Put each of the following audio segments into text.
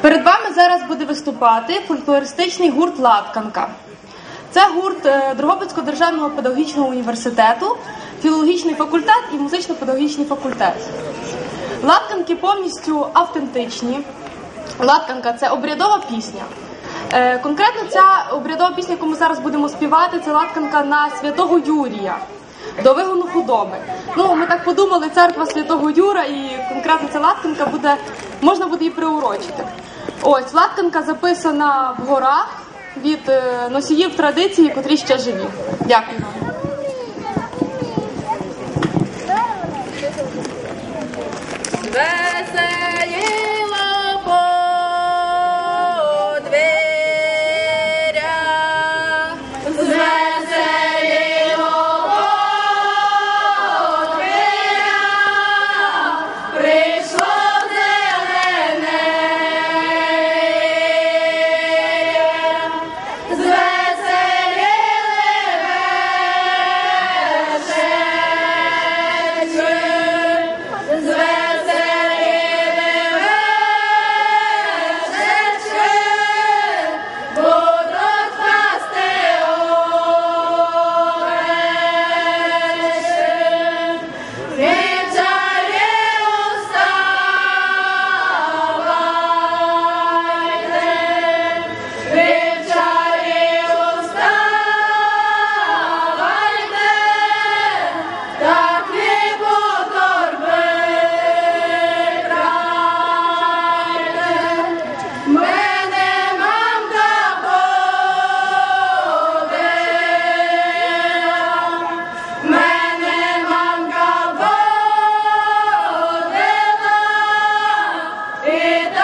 Перед вами зараз буде виступати фольклористичний гурт Латканка. Це гурт е, Дрогобицького державного педагогічного університету, філологічний факультет і музично-педагогічний факультет. Латканки повністю автентичні. Латканка це обрядова пісня. Е, Конкретно ця обрядова пісня, яку ми зараз будемо співати, це латканка на святого Юрія до вигону худоби. Ну, ми так подумали, церква святого Юра, і конкретно ця латканка буде, можна буде її приурочити. Ось латканка записана в горах від е, носіїв традиції, котрі ще живі. Дякую і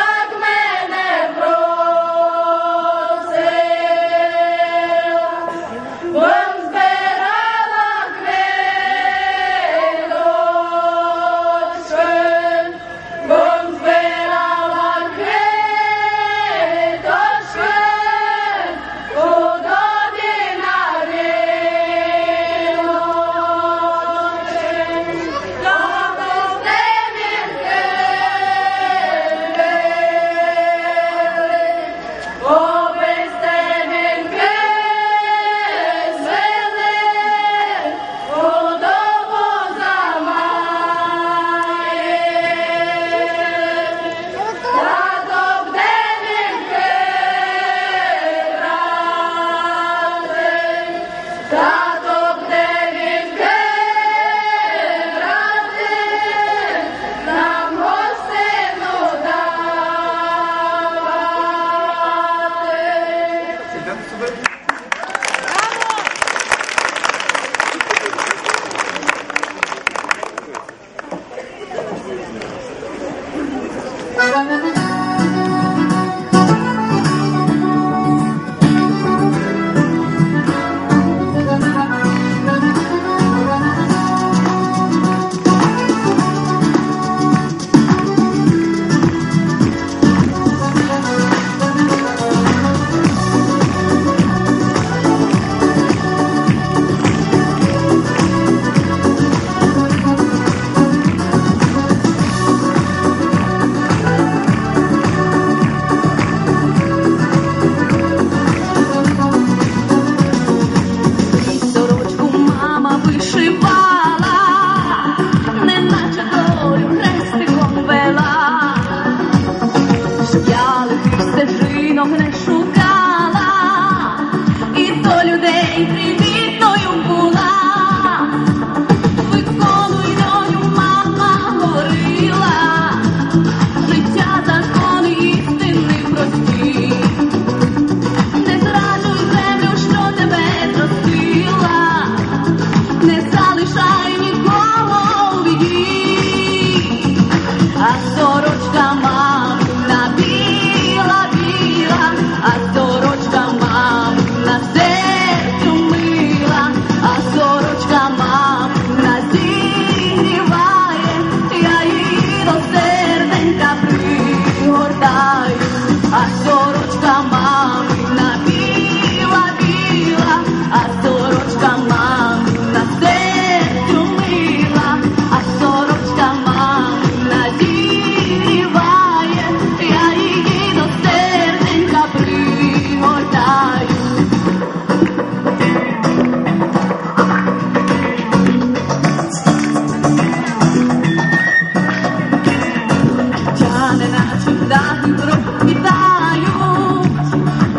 dentro e dai,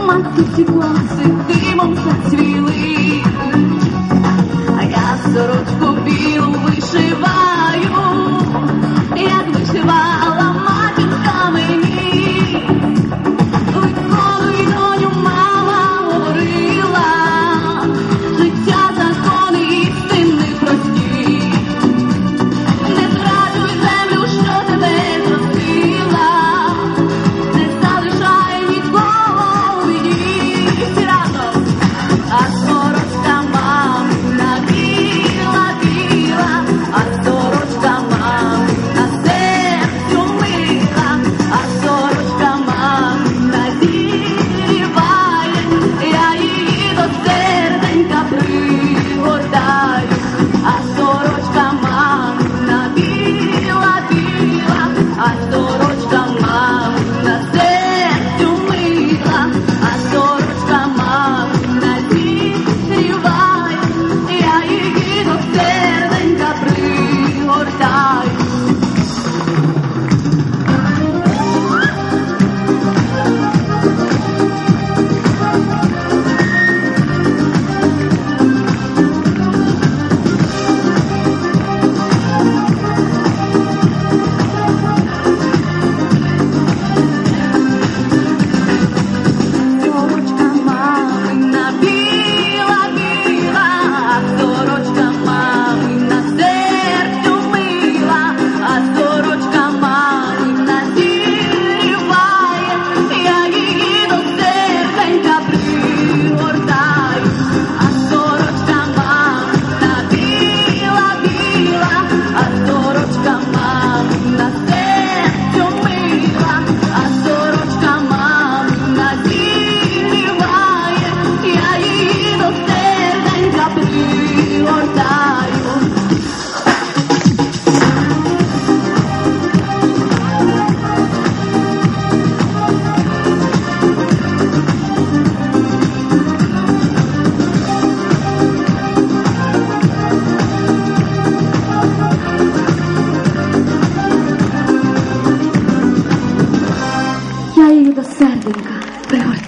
ma tutti Santo Santo, prego